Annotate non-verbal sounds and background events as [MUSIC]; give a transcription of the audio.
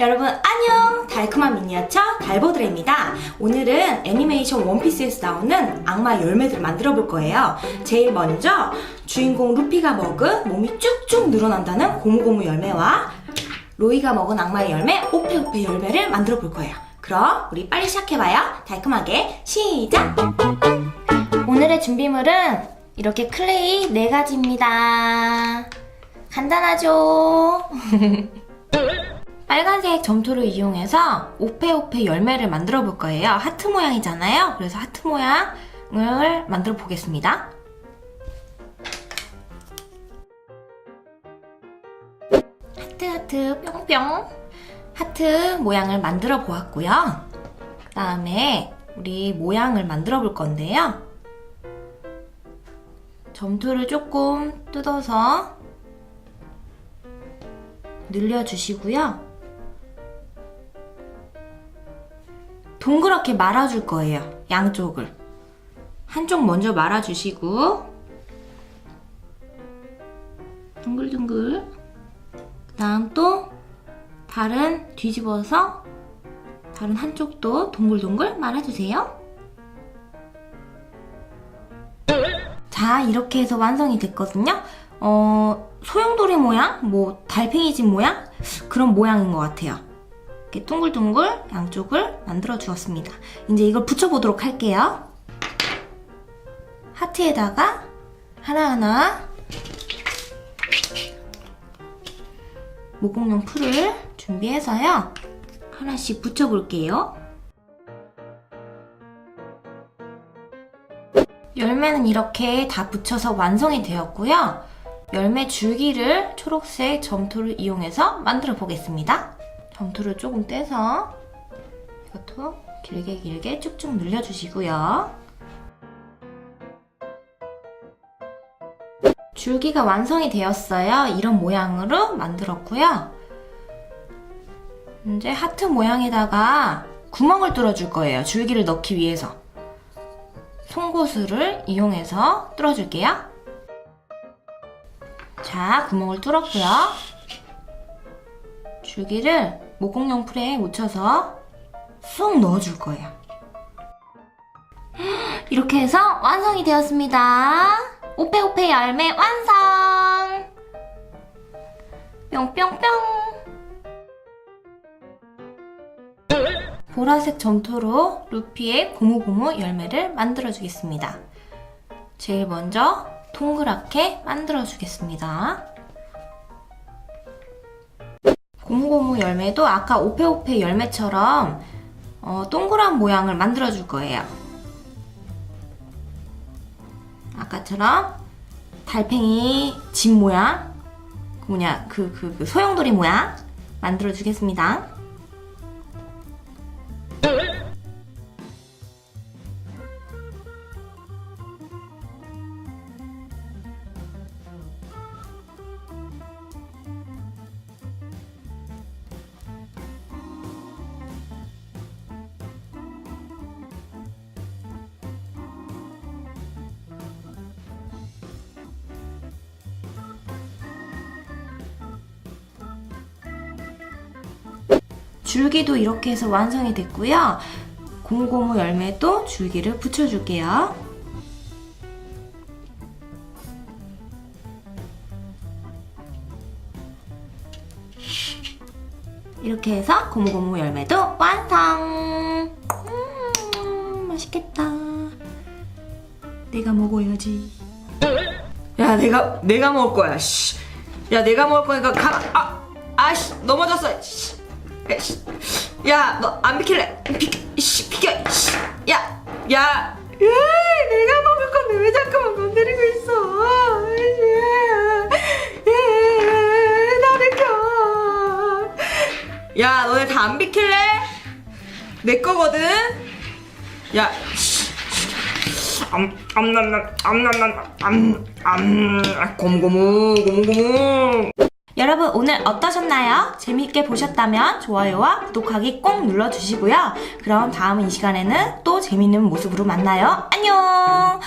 여러분 안녕! 달콤한 미니어처 달보드레입니다. 오늘은 애니메이션 원피스에서 나오는 악마 열매들을 만들어 볼 거예요. 제일 먼저 주인공 루피가 먹은 몸이 쭉쭉 늘어난다는 고무고무 열매와 로이가 먹은 악마의 열매 오페오페 열매를 만들어 볼 거예요. 그럼 우리 빨리 시작해봐요. 달콤하게 시작! 오늘의 준비물은 이렇게 클레이 4가지입니다. 간단하죠? [LAUGHS] 빨간색 점토를 이용해서 오페오페 열매를 만들어 볼 거예요. 하트 모양이잖아요. 그래서 하트 모양을 만들어 보겠습니다. 하트 하트 뿅뿅 하트 모양을 만들어 보았고요. 그 다음에 우리 모양을 만들어 볼 건데요. 점토를 조금 뜯어서 늘려주시고요. 동그랗게 말아줄 거예요. 양쪽을. 한쪽 먼저 말아주시고, 둥글둥글. 그 다음 또, 다른 뒤집어서, 다른 한쪽도 동글동글 말아주세요. 자, 이렇게 해서 완성이 됐거든요. 어, 소용돌이 모양? 뭐, 달팽이 집 모양? 그런 모양인 것 같아요. 이렇게 둥글둥글 양쪽을 만들어 주었습니다. 이제 이걸 붙여보도록 할게요. 하트에다가 하나하나 모공용 풀을 준비해서요. 하나씩 붙여볼게요. 열매는 이렇게 다 붙여서 완성이 되었고요. 열매 줄기를 초록색 점토를 이용해서 만들어 보겠습니다. 점토를 조금 떼서 이것도 길게 길게 쭉쭉 늘려주시고요. 줄기가 완성이 되었어요. 이런 모양으로 만들었고요. 이제 하트 모양에다가 구멍을 뚫어줄 거예요. 줄기를 넣기 위해서. 송곳을 이용해서 뚫어줄게요. 자, 구멍을 뚫었고요. 줄기를 모공용 풀에 묻혀서 쏙 넣어줄 거예요. [GASPS] 이렇게 해서 완성이 되었습니다. 오페오페 열매 완성! 뿅뿅뿅! 보라색 점토로 루피의 고무고무 열매를 만들어주겠습니다. 제일 먼저 동그랗게 만들어주겠습니다. 고무고무 열매도 아까 오페오페 열매처럼 어, 동그란 모양을 만들어 줄 거예요. 아까처럼 달팽이 집 모양, 그 뭐냐, 그, 그, 그 소용돌이 모양 만들어 주겠습니다. 줄기도 이렇게 해서 완성이 됐고요. 고무고무 열매도 줄기를 붙여줄게요. 이렇게 해서 고무고무 열매도 완성! 음, 맛있겠다. 내가 먹어야지. 야 내가 내가 먹을 거야 씨. 야 내가 먹을 거니까 가만 아 아씨 넘어졌어 씨. 야, 너 안 비킬래 비, 씨, 비켜 씨. 야, 야 으이, 내가 먹을 건데 왜 자꾸만 건드리고 있어 씨. 야, 나 비켜 야 너네 다 안 비킬래 내 거거든 야 씨. 암, 암 남 남, 암 남 남, 암, 암, 아, 고무고무, 고무고무. 여러분 오늘 어떠셨나요? 재미있게 보셨다면 좋아요와 구독하기 꼭 눌러주시고요. 그럼 다음 이 시간에는 또 재밌는 모습으로 만나요. 안녕!